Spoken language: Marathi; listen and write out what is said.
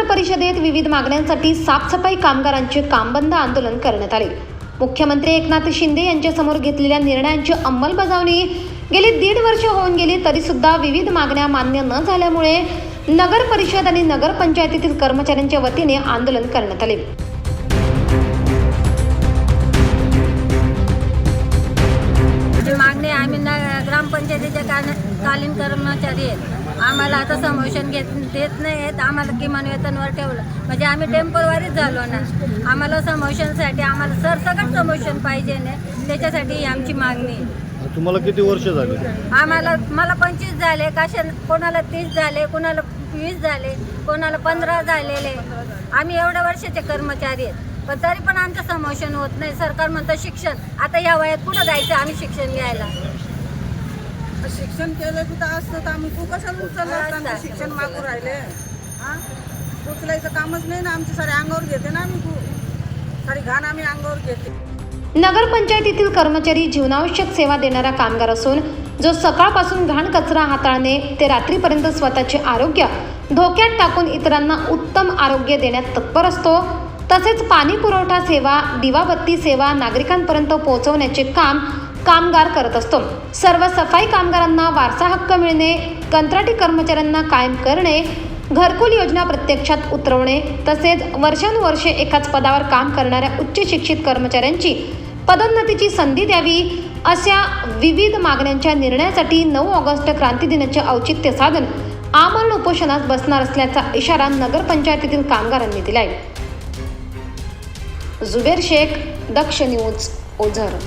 नगर परिषदेत विविध मागण्यांसाठी साफसफाई कामगारांचे कामबंद आंदोलन करण्यात आले. मुख्यमंत्री एकनाथ शिंदे यांच्यासमोर घेतलेल्या निर्णयांची अंमलबजावणी गेली दीड वर्ष होऊन गेली तरी सुद्धा विविध मागण्या मान्य न झाल्यामुळे नगर परिषद आणि नगरपंचायतीतील कर्मचाऱ्यांच्या वतीने आंदोलन करण्यात आले. न ग्रामपंचायतीचे कान- कालीन कर्मचारी आहेत. आम्हाला आता समोशन घेत देत नाही आहेत. आम्हाला किमान वेतनवर ठेवलं. म्हणजे आम्ही टेम्पोररीच झालो ना. आम्हाला समोशनसाठी आम्हाला सरसकट समोशन पाहिजे ना. त्याच्यासाठी आमची मागणी आहे. तुम्हाला किती वर्ष झाली? आम्हाला मला पंचवीस झाले. कशा कोणाला तीस झाले कोणाला वीस झाले कोणाला पंधरा झालेले. आम्ही एवढ्या वर्षाचे कर्मचारी आहेत. पण तरी पण आमचं समोशन होत नाही. सरकार म्हणतं शिक्षण. आता या वयात कुठं जायचं? आम्ही शिक्षण घ्यायला. शिक्षण केलं कुठं असतं तर आम्ही तू कशाला उचललं? असतं आमचं शिक्षण मागू राहिले. हा? उचलायचं कामच नाही ना आमची सारे अंगावर घेते ना आम्ही तू. सारी घाण आम्ही अंगावर घेते. नगरपंचायतीतील कर्मचारी जीवनावश्यक सेवा देणारा कामगार असून जो सकाळपासून घाण कचरा हाताळणे ते रात्रीपर्यंत स्वतःचे आरोग्य धोक्यात टाकून इतरांना उत्तम आरोग्य देण्यात तत्पर असतो. तसेच पाणी पुरवठा सेवा दिवाबत्ती सेवा नागरिकांपर्यंत पोहोचवण्याचे काम कामगार करत असतो. सर्व सफाई कामगारांना वारसा हक्क मिळणे कंत्राटी कर्मचाऱ्यांना कायम करणे घरकुल योजना प्रत्यक्षात उतरवणे तसेच वर्षानुवर्षे एकाच पदावर काम करणाऱ्या उच्च शिक्षित कर्मचाऱ्यांची पदोन्नतीची संधी द्यावी अशा विविध मागण्यांच्या निर्णयासाठी नऊ ऑगस्ट क्रांती दिनाचे औचित्य साधन आमरण उपोषणास बसणार असल्याचा इशारा नगरपंचायतीतील कामगारांनी दिलाय. जुबेर शेख दक्ष न्यूज ओझर.